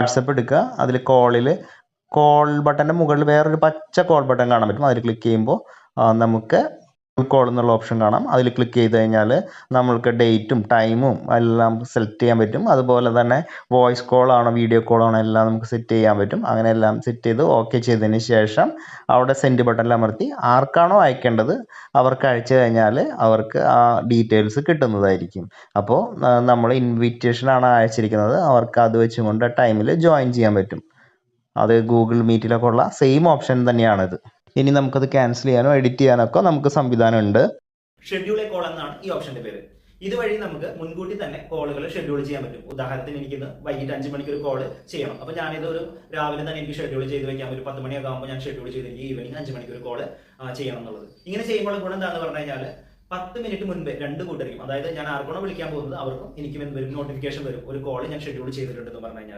WhatsApp എടുക്കുക. അതിൽ കോളിൽ കോൾ ബട്ടന്റെ മുകളിൽ വേറൊരു പച്ച കോൾ ബട്ടൺ കാണാൻ പറ്റും. അതിൽ ക്ലിക്ക് ചെയ്യുമ്പോൾ നമുക്ക് കോൾ എന്നുള്ള ഓപ്ഷൻ കാണാം. അതിൽ ക്ലിക്ക് ചെയ്ത് കഴിഞ്ഞാൽ നമ്മൾക്ക് ഡേറ്റും ടൈമും എല്ലാം സെലക്ട് ചെയ്യാൻ പറ്റും. അതുപോലെ തന്നെ വോയിസ് കോളാണോ വീഡിയോ കോളാണോ എല്ലാം നമുക്ക് സെറ്റ് ചെയ്യാൻ പറ്റും. അങ്ങനെ എല്ലാം സെറ്റ് ചെയ്ത് ഓക്കെ ചെയ്തതിന് ശേഷം അവിടെ സെൻഡ് ബട്ടണിൽ അമർത്തി ആർക്കാണോ അയക്കേണ്ടത് അവർക്ക് അയച്ചു കഴിഞ്ഞാൽ അവർക്ക് ആ ഡീറ്റെയിൽസ് കിട്ടുന്നതായിരിക്കും. അപ്പോൾ നമ്മൾ ഇൻവിറ്റേഷൻ ആണ് അയച്ചിരിക്കുന്നത്. അവർക്ക് അത് വെച്ചുകൊണ്ട് ടൈമിൽ ജോയിൻ ചെയ്യാൻ പറ്റും. അത് ഗൂഗിൾ മീറ്റിലൊക്കെ ഉള്ള സെയിം ഓപ്ഷൻ തന്നെയാണിത്. ഇനി നമുക്കത് ക്യാൻസൽ ചെയ്യാനോ എഡിറ്റ് ചെയ്യാനോ ഒക്കെ നമുക്ക് സംവിധാനം ഉണ്ട് ഷെഡ്യൂൾ എ കോൾ എന്നാണ് ഈ ഓപ്ഷന്റെ പേര്. ഇതുവഴി നമുക്ക് മുൻകൂട്ടി തന്നെ കോളുകൾ ഷെഡ്യൂൾ ചെയ്യാൻ പറ്റും. ഉദാഹരണത്തിന് എനിക്ക് വൈകിട്ട് അഞ്ച് മണിക്ക് ഒരു കോൾ ചെയ്യണം. അപ്പൊ ഞാനിത് ഒരു രാവിലെ തന്നെ എനിക്ക് ഷെഡ്യൂൾ ചെയ്ത് വെക്കാം ഒരു പത്ത് മണിയാകുമ്പോൾ ഞാൻ ഷെഡ്യൂൾ ചെയ്ത് എനിക്ക് ഈവനിങ് അഞ്ച് മണിക്ക് ഒരു കോൾ ചെയ്യണം എന്നുള്ളത്. ഇങ്ങനെ ചെയ്യുമ്പോൾ ഗുണം എന്താണെന്ന് പറഞ്ഞു കഴിഞ്ഞാൽ പത്ത് മിനിറ്റ് മുൻപേ രണ്ട് കൂട്ടർക്കും അതായത് ഞാൻ ആർക്കാണോ വിളിക്കാൻ പോകുന്നത് അവർക്കും എനിക്കും എന്ത് വരും നോട്ടിഫിക്കേഷൻ വരും ഒരു കോൾ ഞാൻ ഷെഡ്യൂൾ ചെയ്തിട്ടുണ്ടെന്ന് പറഞ്ഞു കഴിഞ്ഞാൽ